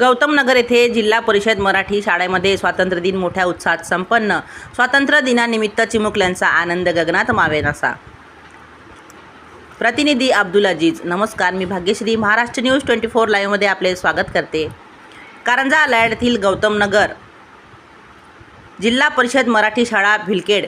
गौतम नगर येथे जिल्हा परिषद मराठी शाळेमध्ये स्वातंत्र्य दिन मोठ्या उत्साहात संपन्न. स्वातंत्र्य दिनानिमित्त चिमुकल्यांचा आनंद गगनात मावेनासा. प्रतिनिधी अब्दुल अजीज नमस्कार. मी Bhagyashree Maharashtra news twenty four लाईव्हमध्ये आपले स्वागत करते. कारंजा लॅड येथील गौतम नगर जिल्हा परिषद मराठी शाळा भिलकेड.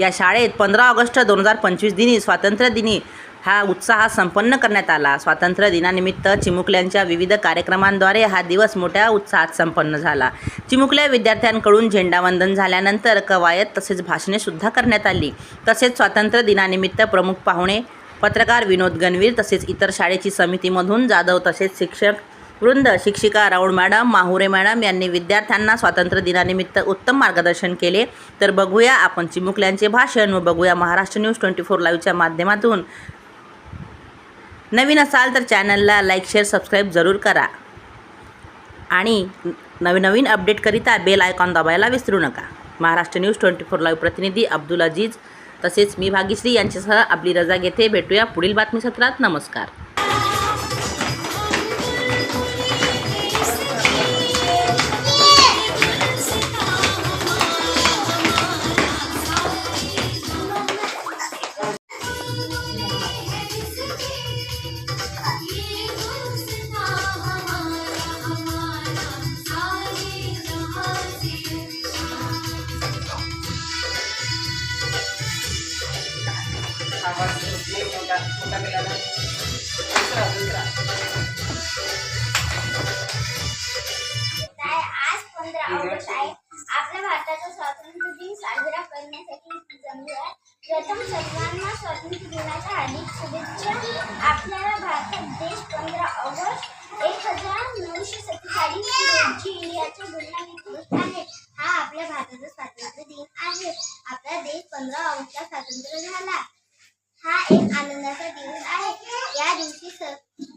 या शाळेत पंधरा ऑगस्ट दोन हजार पंचवीस दिनी स्वातंत्र्य दिनी हा उत्साह संपन्न करण्यात आला. स्वातंत्र्य दिनानिमित्त चिमुकल्यांच्या विविध कार्यक्रमांद्वारे हा दिवस मोठ्या उत्साहात संपन्न झाला. चिमुकल्या विद्यार्थ्यांकडून झेंडावंदन झाल्यानंतर कवायत तसेच भाषणेसुद्धा करण्यात आली. तसेच स्वातंत्र्य दिनानिमित्त प्रमुख पाहुणे पत्रकार विनोद गणवीर तसेच इतर शाळेची समितीमधून जाधव तसेच शिक्षक वृंद शिक्षिका राऊळ मॅडम माहुरे मॅडम यांनी विद्यार्थ्यांना स्वातंत्र्य दिनानिमित्त उत्तम मार्गदर्शन केले. तर बघूया आपण चिमुकल्यांचे भाषण व बघूया महाराष्ट्र न्यूज ट्वेंटी फोर लाईव्हच्या माध्यमातून. नवीन असाल तर चॅनलला लाईक शेअर सबस्क्राईब जरूर करा. आणि नवीन नवीन अपडेटकरिता बेल आयकॉन दाबायला विसरू नका. Maharashtra news twenty four live प्रतिनिधी अब्दुल अजीज तसेच मी भाग्यश्री यांच्यासह आपली रजा घेते. भेटूया पुढील बातमी सत्रात नमस्कार. आहे. आज पंधरा ऑगस्ट आहे. आपल्या भारताचा स्वातंत्र्य दिन साजरा करण्यासाठी जमलो आहे प्रथम सर्वांना स्वातंत्र्य दिनाच्या हार्दिक शुभेच्छा. आपल्याला भारतात देश पंधरा ऑगस्ट एक हजार नऊशे सत्तेचाळीस रोजी इंडियाच्या गुलामीत आहे. हा आपल्या भारताचा स्वातंत्र्य दिन आहे. आपला देश पंधरा ऑगस्टला स्वातंत्र्य झाला. हा एक आनंदाचा दिवस आहे. या दिवशी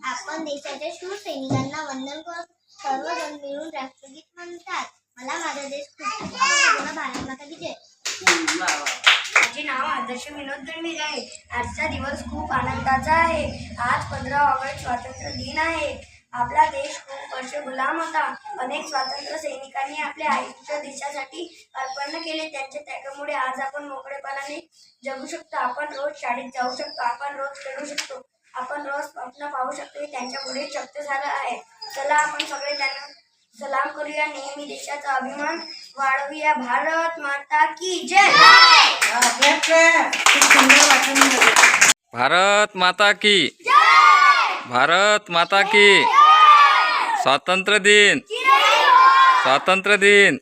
आपण देशाच्या शूर सैनिकांना वंदन करतो सर्वजण मिळून राष्ट्रगीत म्हणतात. मला माझा देश खूप मला भारत माता विजय माझे नाव आदर्श विनोद दळवीर आहे. आजचा दिवस खूप आनंदाचा आहे. आज पंधरा ऑगस्ट स्वातंत्र्य दिन आहे. आपला देश खूप वर्ष गुलाम होता. अनेक स्वातंत्र्य सैनिकांनी आपले आयुष्य देशासाठी अर्पण केले. त्यांच्या त्यागामुळे आज आपण मोकळेपणाने जगू शकतो. आपण रोज शाळेत जाऊ शकतो. आपण रोज खेळू शकतो. आपण रोज स्वप्न पाहू शकतो. हे त्यांच्यामुळे शक्य झालं आहे. चला आपण सगळे त्यांना सलाम करूया. नेहमी देशाचा अभिमान वाढवूया. भारत माता की जय! भारत माता की भारत माता की स्वातंत्र्य दिन. स्वातंत्र्य दिन.